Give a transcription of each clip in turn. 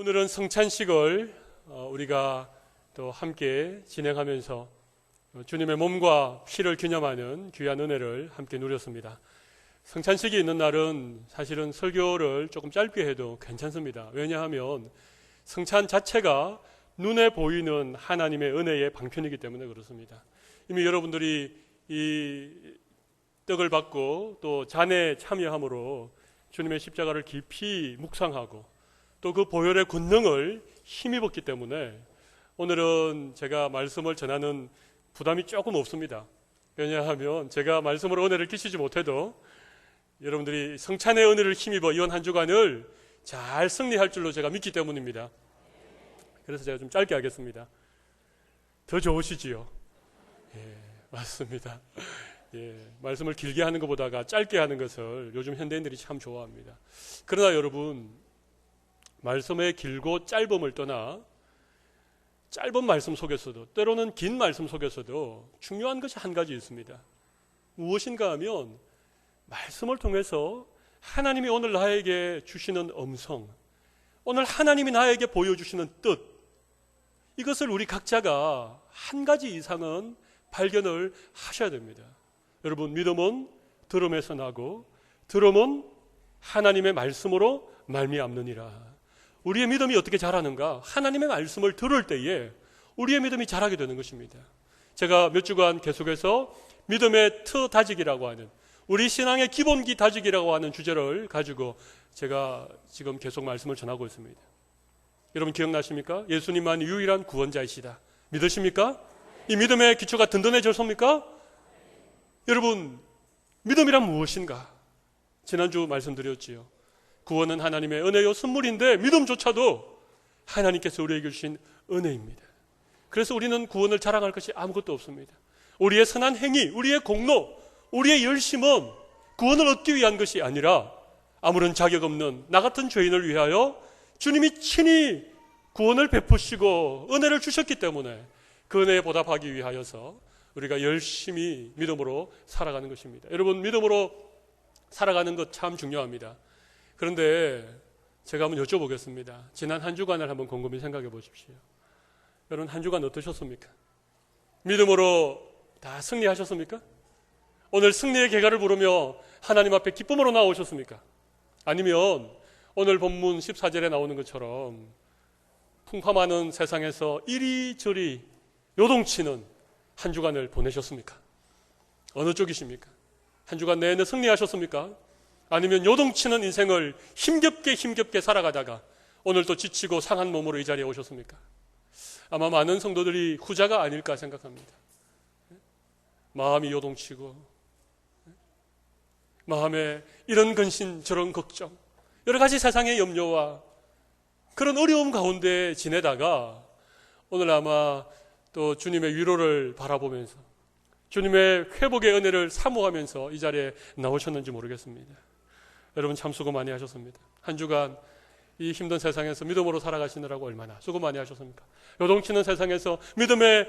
오늘은 성찬식을 어, 우리가 또 함께 진행하면서 주님의 몸과 피를 기념하는 귀한 은혜를 함께 누렸습니다. 성찬식이 있는 날은 사실은 설교를 조금 짧게 해도 괜찮습니다. 왜냐하면 성찬 자체가 눈에 보이는 하나님의 은혜의 방편이기 때문에 그렇습니다. 이미 여러분들이 이 떡을 받고 또 잔에 참여함으로 주님의 십자가를 깊이 묵상하고 또 그 보혈의 권능을 힘입었기 때문에 오늘은 제가 말씀을 전하는 부담이 조금 없습니다. 왜냐하면 제가 말씀으로 은혜를 끼치지 못해도 여러분들이 성찬의 은혜를 힘입어 이번 한 주간을 잘 승리할 줄로 제가 믿기 때문입니다. 그래서 제가 좀 짧게 하겠습니다. 더 좋으시지요? 예, 맞습니다. 예, 말씀을 길게 하는 것보다가 짧게 하는 것을 요즘 현대인들이 참 좋아합니다. 그러나 여러분, 말씀의 길고 짧음을 떠나 짧은 말씀 속에서도 때로는 긴 말씀 속에서도 중요한 것이 한 가지 있습니다. 무엇인가 하면 말씀을 통해서 하나님이 오늘 나에게 주시는 음성, 오늘 하나님이 나에게 보여주시는 뜻, 이것을 우리 각자가 한 가지 이상은 발견을 하셔야 됩니다. 여러분, 믿음은 들음에서 나고, 들음은 하나님의 말씀으로 말미암느니라. 우리의 믿음이 어떻게 자라는가? 하나님의 말씀을 들을 때에 우리의 믿음이 자라게 되는 것입니다. 제가 몇 주간 계속해서 믿음의 트 다지기라고 하는 우리 신앙의 기본기 다지기라고 하는 주제를 가지고 제가 지금 계속 말씀을 전하고 있습니다. 여러분 기억나십니까? 예수님만 유일한 구원자이시다. 믿으십니까? 이 믿음의 기초가 든든해졌습니까? 여러분, 믿음이란 무엇인가? 지난주 말씀드렸지요. 구원은 하나님의 은혜요 선물인데 믿음조차도 하나님께서 우리에게 주신 은혜입니다. 그래서 우리는 구원을 자랑할 것이 아무것도 없습니다. 우리의 선한 행위, 우리의 공로, 우리의 열심은 구원을 얻기 위한 것이 아니라 아무런 자격 없는 나 같은 죄인을 위하여 주님이 친히 구원을 베푸시고 은혜를 주셨기 때문에 그 은혜에 보답하기 위하여서 우리가 열심히 믿음으로 살아가는 것입니다. 여러분 믿음으로 살아가는 것 참 중요합니다. 그런데 제가 한번 여쭤보겠습니다. 지난 한 주간을 한번 곰곰이 생각해 보십시오. 여러분 한 주간 어떠셨습니까? 믿음으로 다 승리하셨습니까? 오늘 승리의 개가를 부르며 하나님 앞에 기쁨으로 나오셨습니까? 아니면 오늘 본문 14절에 나오는 것처럼 풍파 많은 세상에서 이리저리 요동치는 한 주간을 보내셨습니까? 어느 쪽이십니까? 한 주간 내내 승리하셨습니까? 아니면 요동치는 인생을 힘겹게 힘겹게 살아가다가 오늘 또 지치고 상한 몸으로 이 자리에 오셨습니까? 아마 많은 성도들이 후자가 아닐까 생각합니다. 마음이 요동치고 마음에 이런 근심 저런 걱정 여러 가지 세상의 염려와 그런 어려움 가운데 지내다가 오늘 아마 또 주님의 위로를 바라보면서 주님의 회복의 은혜를 사모하면서 이 자리에 나오셨는지 모르겠습니다. 여러분 참 수고 많이 하셨습니다. 한 주간 이 힘든 세상에서 믿음으로 살아가시느라고 얼마나 수고 많이 하셨습니까? 요동치는 세상에서 믿음의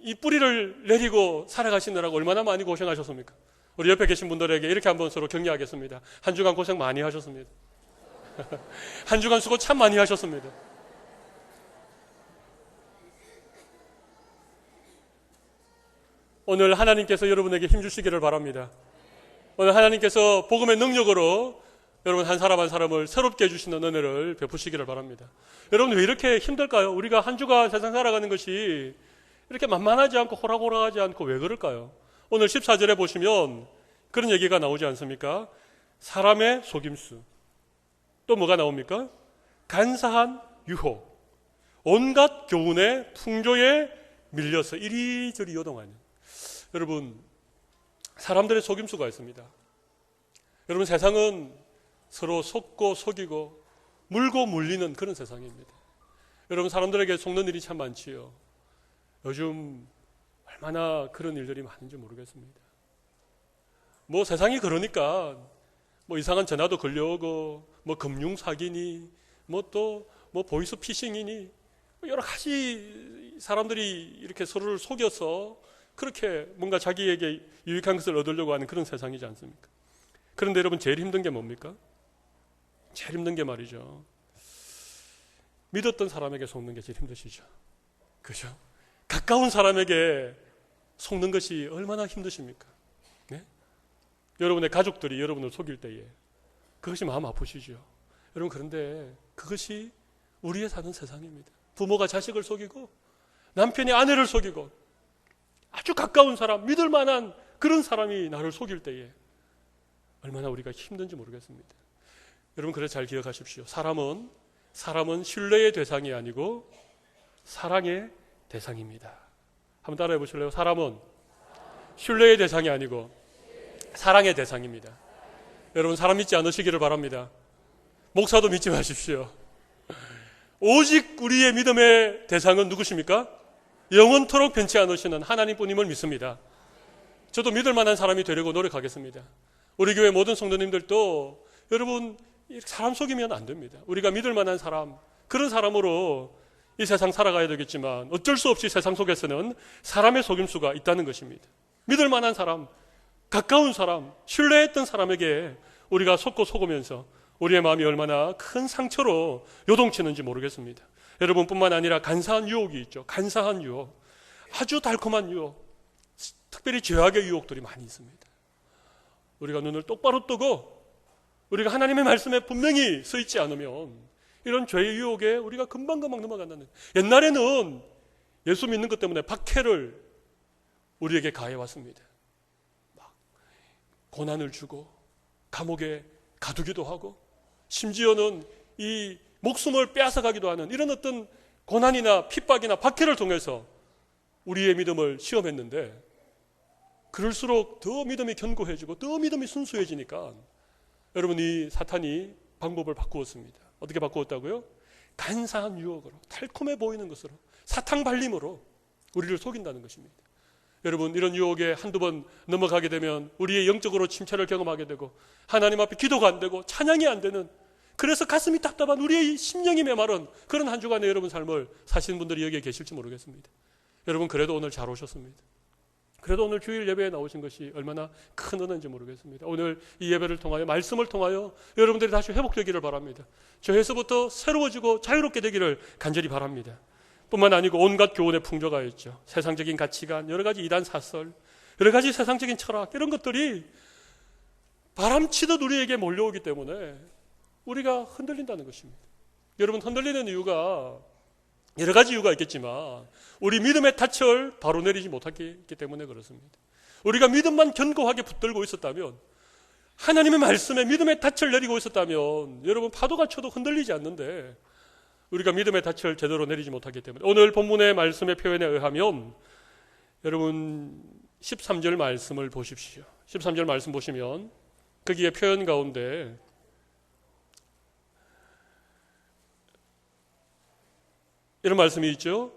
이 뿌리를 내리고 살아가시느라고 얼마나 많이 고생하셨습니까? 우리 옆에 계신 분들에게 이렇게 한번 서로 격려하겠습니다. 한 주간 고생 많이 하셨습니다. 한 주간 수고 참 많이 하셨습니다. 오늘 하나님께서 여러분에게 힘 주시기를 바랍니다. 오늘 하나님께서 복음의 능력으로 여러분 한 사람 한 사람을 새롭게 해주시는 은혜를 베푸시기를 바랍니다. 여러분 왜 이렇게 힘들까요? 우리가 한 주가 세상 살아가는 것이 이렇게 만만하지 않고 호락호락하지 않고 왜 그럴까요? 오늘 14절에 보시면 그런 얘기가 나오지 않습니까? 사람의 속임수. 또 뭐가 나옵니까? 간사한 유혹. 온갖 교훈의 풍조에 밀려서 이리저리 요동하는. 여러분, 사람들의 속임수가 있습니다. 여러분 세상은 서로 속고 속이고 물고 물리는 그런 세상입니다. 여러분 사람들에게 속는 일이 참 많지요. 요즘 얼마나 그런 일들이 많은지 모르겠습니다. 뭐 세상이 그러니까 뭐 이상한 전화도 걸려오고 뭐 금융 사기니 뭐 또뭐 뭐 보이스 피싱이니 여러 가지 사람들이 이렇게 서로를 속여서 그렇게 뭔가 자기에게 유익한 것을 얻으려고 하는 그런 세상이지 않습니까? 그런데 여러분 제일 힘든 게 뭡니까? 제일 힘든 게 말이죠. 믿었던 사람에게 속는 게 제일 힘드시죠. 그죠? 가까운 사람에게 속는 것이 얼마나 힘드십니까? 네? 여러분의 가족들이 여러분을 속일 때에 그것이 마음 아프시죠. 여러분 그런데 그것이 우리의 사는 세상입니다. 부모가 자식을 속이고 남편이 아내를 속이고 아주 가까운 사람, 믿을 만한 그런 사람이 나를 속일 때에 얼마나 우리가 힘든지 모르겠습니다. 여러분 그래 잘 기억하십시오. 사람은 사람은 신뢰의 대상이 아니고 사랑의 대상입니다. 한번 따라해 보실래요? 사람은 신뢰의 대상이 아니고 사랑의 대상입니다. 여러분 사람 믿지 않으시기를 바랍니다. 목사도 믿지 마십시오. 오직 우리의 믿음의 대상은 누구십니까? 영원토록 변치 않으시는 하나님뿐임을 믿습니다. 저도 믿을 만한 사람이 되려고 노력하겠습니다. 우리 교회 모든 성도님들도 여러분 사람 속이면 안 됩니다. 우리가 믿을 만한 사람, 그런 사람으로 이 세상 살아가야 되겠지만 어쩔 수 없이 세상 속에서는 사람의 속임수가 있다는 것입니다. 믿을 만한 사람, 가까운 사람, 신뢰했던 사람에게 우리가 속고 속으면서 우리의 마음이 얼마나 큰 상처로 요동치는지 모르겠습니다. 여러분뿐만 아니라 간사한 유혹이 있죠. 간사한 유혹. 아주 달콤한 유혹. 특별히 죄악의 유혹들이 많이 있습니다. 우리가 눈을 똑바로 뜨고 우리가 하나님의 말씀에 분명히 서 있지 않으면 이런 죄의 유혹에 우리가 금방금방 넘어간다는 옛날에는 예수 믿는 것 때문에 박해를 우리에게 가해 왔습니다. 막 고난을 주고 감옥에 가두기도 하고 심지어는 이 목숨을 빼앗아 가기도 하는 이런 어떤 고난이나 핍박이나 박해를 통해서 우리의 믿음을 시험했는데 그럴수록 더 믿음이 견고해지고 더 믿음이 순수해지니까 여러분 이 사탄이 방법을 바꾸었습니다. 어떻게 바꾸었다고요? 간사한 유혹으로 달콤해 보이는 것으로 사탕 발림으로 우리를 속인다는 것입니다. 여러분 이런 유혹에 한두 번 넘어가게 되면 우리의 영적으로 침체를 경험하게 되고 하나님 앞에 기도가 안 되고 찬양이 안 되는 그래서 가슴이 답답한 우리의 심령이 메마른 그런 한 주간의 여러분 삶을 사시는 분들이 여기에 계실지 모르겠습니다. 여러분 그래도 오늘 잘 오셨습니다. 그래도 오늘 주일 예배에 나오신 것이 얼마나 큰 은혜인지 모르겠습니다. 오늘 이 예배를 통하여 말씀을 통하여 여러분들이 다시 회복되기를 바랍니다. 저에서부터 새로워지고 자유롭게 되기를 간절히 바랍니다. 뿐만 아니고 온갖 교훈의 풍조가 있죠. 세상적인 가치관, 여러 가지 이단 사설, 여러 가지 세상적인 철학 이런 것들이 바람치듯 우리에게 몰려오기 때문에 우리가 흔들린다는 것입니다. 여러분 흔들리는 이유가 여러 가지 이유가 있겠지만 우리 믿음의 닻을 바로 내리지 못했기 때문에 그렇습니다. 우리가 믿음만 견고하게 붙들고 있었다면 하나님의 말씀에 믿음의 닻을 내리고 있었다면 여러분 파도가 쳐도 흔들리지 않는데 우리가 믿음의 닻을 제대로 내리지 못하기 때문에 오늘 본문의 말씀의 표현에 의하면 여러분 13절 말씀을 보십시오. 13절 말씀 보시면 거기에 표현 가운데 이런 말씀이 있죠.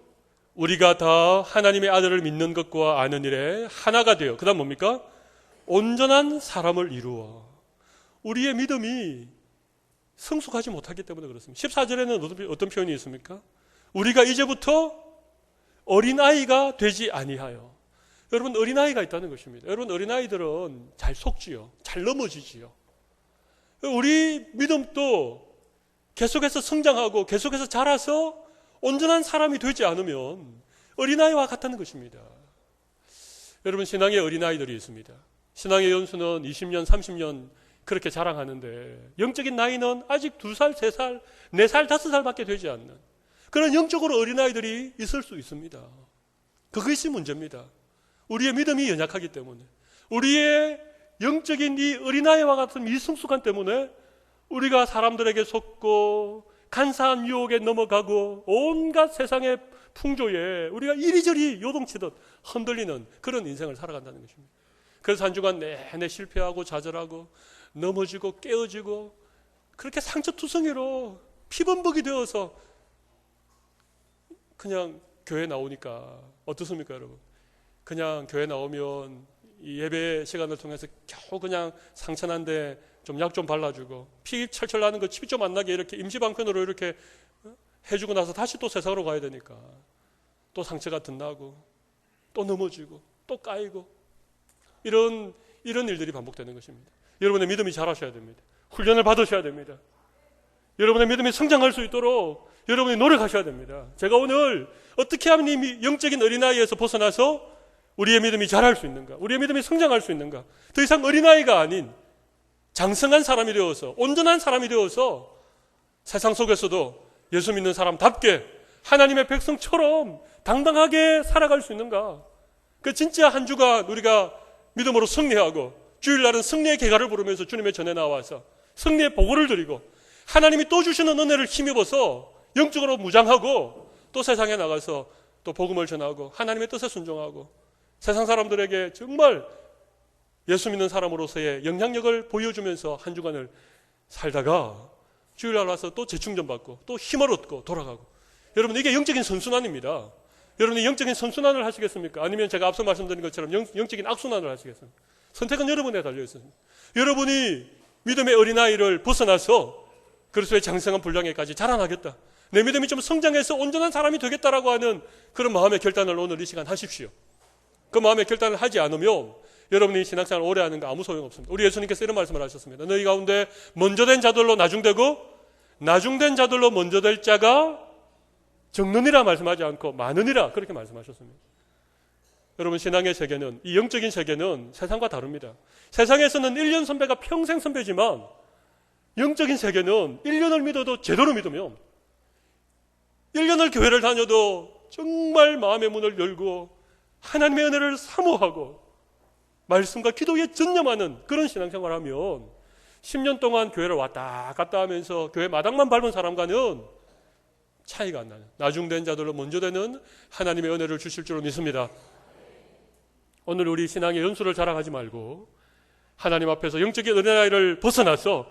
우리가 다 하나님의 아들을 믿는 것과 아는 일에 하나가 되어 그다음 뭡니까? 온전한 사람을 이루어 우리의 믿음이 성숙하지 못하기 때문에 그렇습니다. 14절에는 어떤 표현이 있습니까? 우리가 이제부터 어린아이가 되지 아니하여 여러분 어린아이가 있다는 것입니다. 여러분 어린아이들은 잘 속지요. 잘 넘어지지요. 우리 믿음도 계속해서 성장하고 계속해서 자라서 온전한 사람이 되지 않으면 어린아이와 같다는 것입니다. 여러분, 신앙의 어린아이들이 있습니다. 신앙의 연수는 20년, 30년 그렇게 자랑하는데, 영적인 나이는 아직 2살, 3살, 4살, 5살밖에 되지 않는 그런 영적으로 어린아이들이 있을 수 있습니다. 그것이 문제입니다. 우리의 믿음이 연약하기 때문에, 우리의 영적인 이 어린아이와 같은 미성숙한 때문에 우리가 사람들에게 속고 간사한 유혹에 넘어가고 온갖 세상의 풍조에 우리가 이리저리 요동치듯 흔들리는 그런 인생을 살아간다는 것입니다. 그래서 한 주간 내내 실패하고 좌절하고 넘어지고 깨어지고 그렇게 상처투성이로 피범벅이 되어서 그냥 교회 나오니까 어떻습니까, 여러분? 그냥 교회 나오면 이 예배 시간을 통해서 겨우 그냥 상처난데 좀 약 좀 발라주고 피 철철 나는 거피좀안 나게 이렇게 임시방편으로 이렇게 해주고 나서 다시 또 세상으로 가야 되니까 또 상처가 든나고 또 넘어지고 또 까이고 이런 이런 일들이 반복되는 것입니다. 여러분의 믿음이 자라셔야 됩니다. 훈련을 받으셔야 됩니다. 여러분의 믿음이 성장할 수 있도록 여러분이 노력하셔야 됩니다. 제가 오늘 어떻게 하면 이 영적인 어린아이에서 벗어나서 우리의 믿음이 자랄 수 있는가? 우리의 믿음이 성장할 수 있는가? 더 이상 어린아이가 아닌 장성한 사람이 되어서 온전한 사람이 되어서 세상 속에서도 예수 믿는 사람답게 하나님의 백성처럼 당당하게 살아갈 수 있는가? 그 진짜 한 주간 우리가 믿음으로 승리하고 주일날은 승리의 개가를 부르면서 주님의 전에 나와서 승리의 보고를 드리고 하나님이 또 주시는 은혜를 힘입어서 영적으로 무장하고 또 세상에 나가서 또 복음을 전하고 하나님의 뜻에 순종하고 세상 사람들에게 정말 예수 믿는 사람으로서의 영향력을 보여주면서 한 주간을 살다가 주일날 와서 또 재충전 받고 또 힘을 얻고 돌아가고 여러분 이게 영적인 선순환입니다. 여러분이 영적인 선순환을 하시겠습니까? 아니면 제가 앞서 말씀드린 것처럼 영, 적인 악순환을 하시겠습니까? 선택은 여러분에 달려 있습니다. 여러분이 믿음의 어린아이를 벗어나서 그리스도의 장성한 분량에까지 자라나겠다. 내 믿음이 좀 성장해서 온전한 사람이 되겠다라고 하는 그런 마음의 결단을 오늘 이 시간 하십시오. 그 마음의 결단을 하지 않으면 여러분이 신학생활 오래 하는 거 아무 소용 없습니다. 우리 예수님께서 이런 말씀을 하셨습니다. 너희 가운데 먼저 된 자들로 나중되고 나중된 자들로 먼저 될 자가 적느니라 말씀하지 않고 많으니라 그렇게 말씀하셨습니다. 여러분 신앙의 세계는 이 영적인 세계는 세상과 다릅니다. 세상에서는 1년 선배가 평생 선배지만 영적인 세계는 1년을 믿어도 제대로 믿으면 1년을 교회를 다녀도 정말 마음의 문을 열고 하나님의 은혜를 사모하고 말씀과 기도에 전념하는 그런 신앙생활을 하면 10년 동안 교회를 왔다 갔다 하면서 교회 마당만 밟은 사람과는 차이가 안 나는 나중된 자들로 먼저 되는 하나님의 은혜를 주실 줄로 믿습니다. 오늘 우리 신앙의 연수를 자랑하지 말고 하나님 앞에서 영적인 은혜를 벗어나서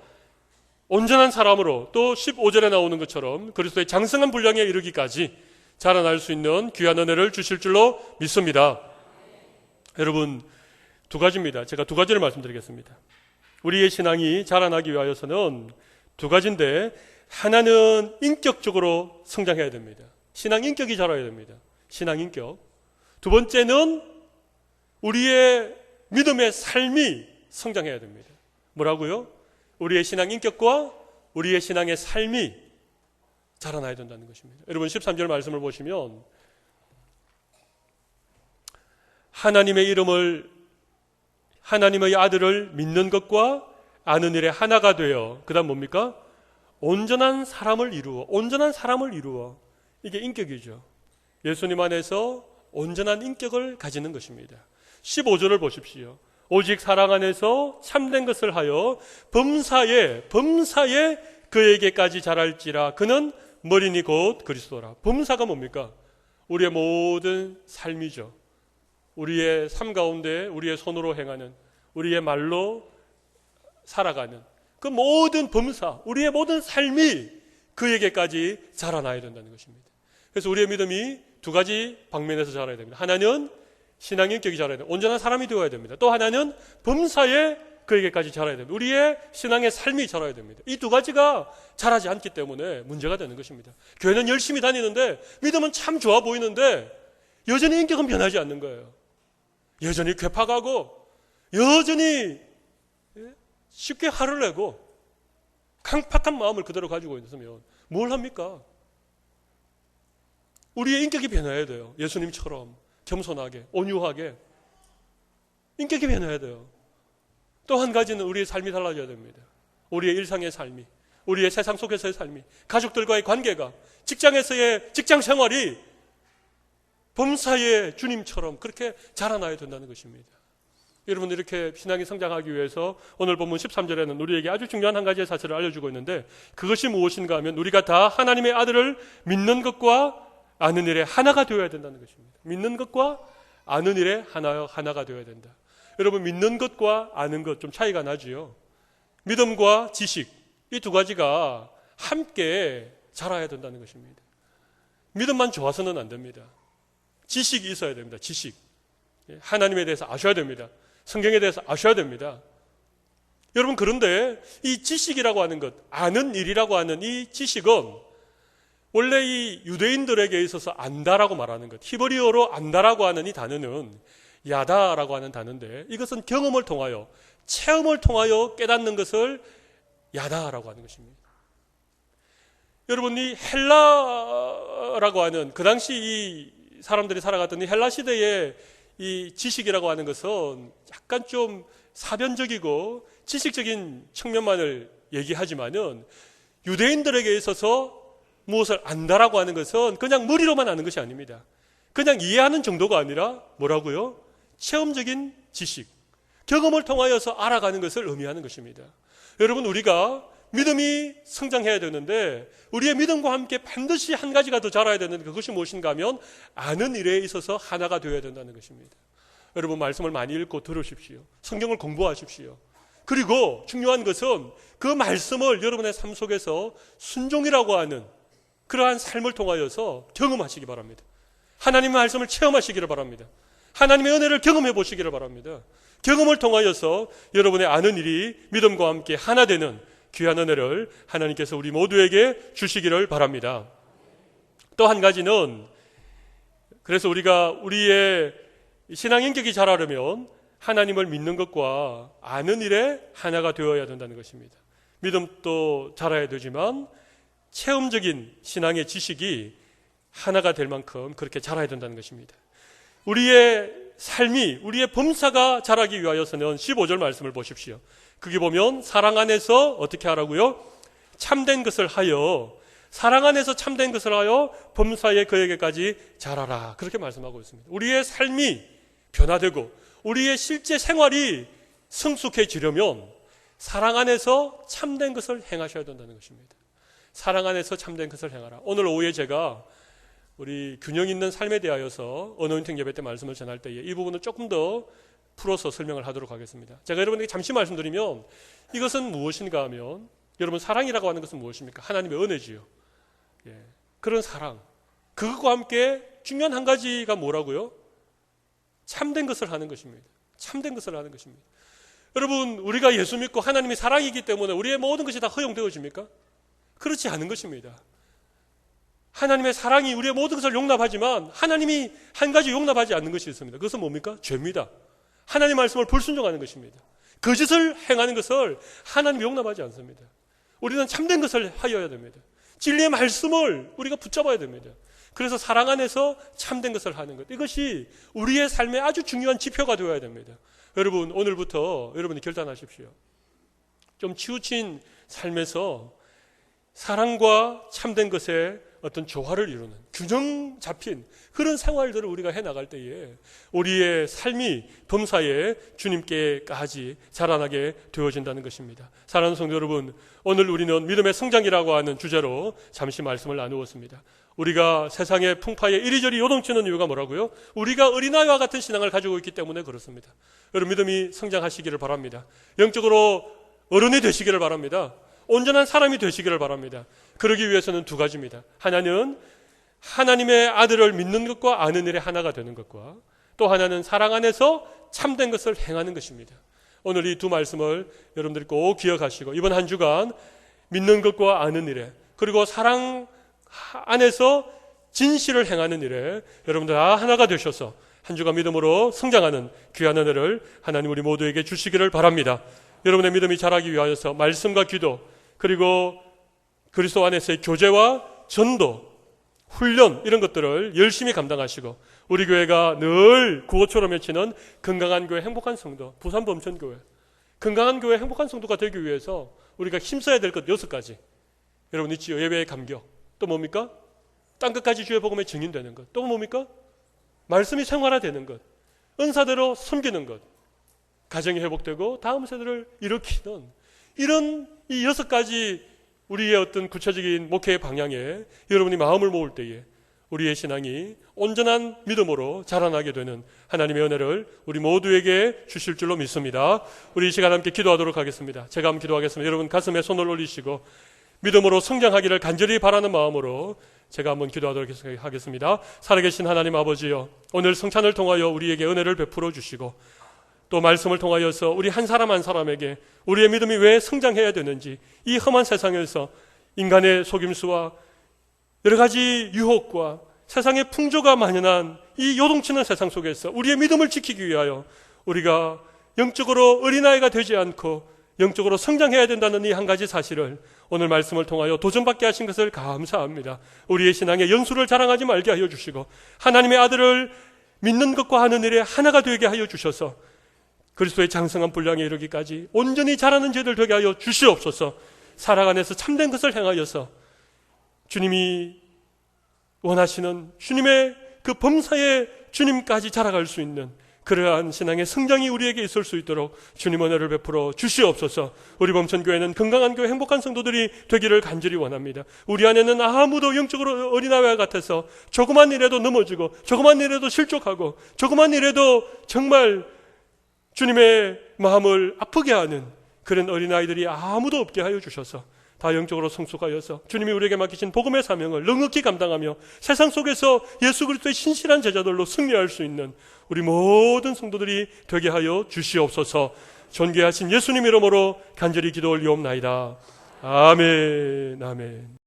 온전한 사람으로 또 15절에 나오는 것처럼 그리스도의 장성한 분량에 이르기까지 자라날 수 있는 귀한 은혜를 주실 줄로 믿습니다. 여러분 두 가지입니다. 제가 두 가지를 말씀드리겠습니다. 우리의 신앙이 자라나기 위하여서는 두 가지인데 하나는 인격적으로 성장해야 됩니다. 신앙 인격이 자라야 됩니다. 신앙 인격. 두 번째는 우리의 믿음의 삶이 성장해야 됩니다. 뭐라고요? 우리의 신앙 인격과 우리의 신앙의 삶이 자라나야 된다는 것입니다. 여러분 13절 말씀을 보시면 하나님의 이름을 하나님의 아들을 믿는 것과 아는 일에 하나가 되어 그다음 뭡니까? 온전한 사람을 이루어 온전한 사람을 이루어 이게 인격이죠. 예수님 안에서 온전한 인격을 가지는 것입니다. 15절을 보십시오. 오직 사랑 안에서 참된 것을 하여 범사에 범사에 그에게까지 자랄지라 그는 머리니 곧 그리스도라. 범사가 뭡니까? 우리의 모든 삶이죠. 우리의 삶 가운데 우리의 손으로 행하는 우리의 말로 살아가는 그 모든 범사, 우리의 모든 삶이 그에게까지 자라나야 된다는 것입니다. 그래서 우리의 믿음이 두 가지 방면에서 자라야 됩니다. 하나는 신앙 인격이 자라야 됩니다. 온전한 사람이 되어야 됩니다. 또 하나는 범사에 그에게까지 자라야 됩니다. 우리의 신앙의 삶이 자라야 됩니다. 이 두 가지가 자라지 않기 때문에 문제가 되는 것입니다. 교회는 열심히 다니는데 믿음은 참 좋아 보이는데 여전히 인격은 변하지 않는 거예요. 여전히 괴팍하고 여전히 쉽게 화를 내고 강팍한 마음을 그대로 가지고 있으면 뭘 합니까? 우리의 인격이 변해야 돼요. 예수님처럼 겸손하게, 온유하게. 인격이 변해야 돼요. 또 한 가지는 우리의 삶이 달라져야 됩니다. 우리의 일상의 삶이, 우리의 세상 속에서의 삶이, 가족들과의 관계가, 직장에서의 직장 생활이 범사의 주님처럼 그렇게 자라나야 된다는 것입니다. 여러분 이렇게 신앙이 성장하기 위해서 오늘 본문 13절에는 우리에게 아주 중요한 한 가지의 사실을 알려주고 있는데 그것이 무엇인가 하면 우리가 다 하나님의 아들을 믿는 것과 아는 일에 하나가 되어야 된다는 것입니다. 믿는 것과 아는 일에 하나, 하나가 되어야 된다. 여러분 믿는 것과 아는 것 좀 차이가 나지요. 믿음과 지식 이 두 가지가 함께 자라야 된다는 것입니다. 믿음만 좋아서는 안 됩니다. 지식이 있어야 됩니다. 지식. 예, 하나님에 대해서 아셔야 됩니다. 성경에 대해서 아셔야 됩니다. 여러분, 그런데 이 지식이라고 하는 것, 아는 일이라고 하는 이 지식은 원래 이 유대인들에게 있어서 안다라고 말하는 것, 히브리어로 안다라고 하는 이 단어는 야다라고 하는 단어인데 이것은 경험을 통하여, 체험을 통하여 깨닫는 것을 야다라고 하는 것입니다. 여러분 이 헬라라고 하는 그 당시 이 사람들이 살아갔던 이 헬라 시대의 이 지식이라고 하는 것은 약간 좀 사변적이고 지식적인 측면만을 얘기하지만은 유대인들에게 있어서 무엇을 안다라고 하는 것은 그냥 머리로만 아는 것이 아닙니다. 그냥 이해하는 정도가 아니라 뭐라고요? 체험적인 지식, 경험을 통하여서 알아가는 것을 의미하는 것입니다. 여러분 우리가 믿음이 성장해야 되는데 우리의 믿음과 함께 반드시 한 가지가 더 자라야 되는데 그것이 무엇인가 하면 아는 일에 있어서 하나가 되어야 된다는 것입니다. 여러분 말씀을 많이 읽고 들으십시오. 성경을 공부하십시오. 그리고 중요한 것은 그 말씀을 여러분의 삶 속에서 순종이라고 하는 그러한 삶을 통하여서 경험하시기 바랍니다. 하나님의 말씀을 체험하시기를 바랍니다. 하나님의 은혜를 경험해 보시기를 바랍니다. 경험을 통하여서 여러분의 아는 일이 믿음과 함께 하나 되는 귀한 은혜를 하나님께서 우리 모두에게 주시기를 바랍니다. 또 한 가지는 그래서 우리가 우리의 신앙 인격이 자라려면 하나님을 믿는 것과 아는 일에 하나가 되어야 된다는 것입니다. 믿음도 자라야 되지만 체험적인 신앙의 지식이 하나가 될 만큼 그렇게 자라야 된다는 것입니다. 우리의 삶이 우리의 범사가 자라기 위하여서는 15절 말씀을 보십시오. 거기 보면 사랑 안에서 어떻게 하라고요? 참된 것을 하여 사랑 안에서 참된 것을 하여 범사에 그에게까지 자라라. 그렇게 말씀하고 있습니다. 우리의 삶이 변화되고 우리의 실제 생활이 성숙해지려면 사랑 안에서 참된 것을 행하셔야 된다는 것입니다. 사랑 안에서 참된 것을 행하라. 오늘 오후에 제가 우리 균형 있는 삶에 대하여서 어노인팅 예배 때 말씀을 전할 때에 이 부분을 조금 더 풀어서 설명을 하도록 하겠습니다. 제가 여러분에게 잠시 말씀드리면 이것은 무엇인가 하면 여러분 사랑이라고 하는 것은 무엇입니까? 하나님의 은혜지요. 예. 그런 사랑. 그것과 함께 중요한 한 가지가 뭐라고요? 참된 것을 하는 것입니다. 참된 것을 하는 것입니다. 여러분, 우리가 예수 믿고 하나님이 사랑이기 때문에 우리의 모든 것이 다 허용되어집니까? 그렇지 않은 것입니다. 하나님의 사랑이 우리의 모든 것을 용납하지만 하나님이 한 가지 용납하지 않는 것이 있습니다. 그것은 뭡니까? 죄입니다. 하나님 말씀을 불순종하는 것입니다. 거짓을 행하는 것을 하나님 용납하지 않습니다. 우리는 참된 것을 하여야 됩니다. 진리의 말씀을 우리가 붙잡아야 됩니다. 그래서 사랑 안에서 참된 것을 하는 것. 이것이 우리의 삶의 아주 중요한 지표가 되어야 됩니다. 여러분, 오늘부터 여러분이 결단하십시오. 좀 치우친 삶에서 사랑과 참된 것에 어떤 조화를 이루는 균형 잡힌 그런 생활들을 우리가 해 나갈 때에 우리의 삶이 범사에 주님께까지 자라나게 되어진다는 것입니다. 사랑하는 성도 여러분, 오늘 우리는 믿음의 성장이라고 하는 주제로 잠시 말씀을 나누었습니다. 우리가 세상의 풍파에 이리저리 요동치는 이유가 뭐라고요? 우리가 어린아이와 같은 신앙을 가지고 있기 때문에 그렇습니다. 여러분 믿음이 성장하시기를 바랍니다. 영적으로 어른이 되시기를 바랍니다. 온전한 사람이 되시기를 바랍니다. 그러기 위해서는 두 가지입니다. 하나는 하나님의 아들을 믿는 것과 아는 일에 하나가 되는 것과 또 하나는 사랑 안에서 참된 것을 행하는 것입니다. 오늘 이 두 말씀을 여러분들이 꼭 기억하시고 이번 한 주간 믿는 것과 아는 일에 그리고 사랑 안에서 진실을 행하는 일에 여러분들 다 하나가 되셔서 한 주간 믿음으로 성장하는 귀한 은혜를 하나님 우리 모두에게 주시기를 바랍니다. 여러분의 믿음이 자라기 위하여서 말씀과 기도 그리고 그리스도 안에서의 교제와 전도, 훈련 이런 것들을 열심히 감당하시고 우리 교회가 늘 구호처럼 외치는 건강한 교회, 행복한 성도, 부산 범천 교회 건강한 교회, 행복한 성도가 되기 위해서 우리가 힘써야 될 것 여섯 가지 여러분 있지요? 예배의 감격 또 뭡니까? 땅 끝까지 주의 복음에 증인되는 것. 또 뭡니까? 말씀이 생활화되는 것. 은사대로 섬기는 것. 가정이 회복되고 다음 세대를 일으키는 이런 이 여섯 가지 우리의 어떤 구체적인 목회의 방향에 여러분이 마음을 모을 때에 우리의 신앙이 온전한 믿음으로 자라나게 되는 하나님의 은혜를 우리 모두에게 주실 줄로 믿습니다. 우리 이 시간 함께 기도하도록 하겠습니다. 제가 한번 기도하겠습니다. 여러분 가슴에 손을 올리시고 믿음으로 성장하기를 간절히 바라는 마음으로 제가 한번 기도하도록 하겠습니다. 살아계신 하나님 아버지요. 오늘 성찬을 통하여 우리에게 은혜를 베풀어 주시고 또 말씀을 통하여서 우리 한 사람 한 사람에게 우리의 믿음이 왜 성장해야 되는지 이 험한 세상에서 인간의 속임수와 여러 가지 유혹과 세상의 풍조가 만연한 이 요동치는 세상 속에서 우리의 믿음을 지키기 위하여 우리가 영적으로 어린아이가 되지 않고 영적으로 성장해야 된다는 이 한 가지 사실을 오늘 말씀을 통하여 도전받게 하신 것을 감사합니다. 우리의 신앙의 연수를 자랑하지 말게 하여 주시고 하나님의 아들을 믿는 것과 하는 일에 하나가 되게 하여 주셔서 그리스도의 장성한 분량에 이르기까지 온전히 자라는 죄들 되게 하여 주시옵소서. 살아가면서 참된 것을 행하여서 주님이 원하시는 주님의 그 범사에 주님까지 자라갈 수 있는 그러한 신앙의 성장이 우리에게 있을 수 있도록 주님 은혜를 베풀어 주시옵소서. 우리 범천교회는 건강한 교회 행복한 성도들이 되기를 간절히 원합니다. 우리 안에는 아무도 영적으로 어린아이와 같아서 조그만 일에도 넘어지고 조그만 일에도 실족하고 조그만 일에도 정말 주님의 마음을 아프게 하는 그런 어린아이들이 아무도 없게 하여 주셔서 다 영적으로 성숙하여서 주님이 우리에게 맡기신 복음의 사명을 넉넉히 감당하며 세상 속에서 예수 그리스도의 신실한 제자들로 승리할 수 있는 우리 모든 성도들이 되게 하여 주시옵소서 존귀하신 예수님 이름으로 간절히 기도 올리옵나이다. 아멘, 아멘.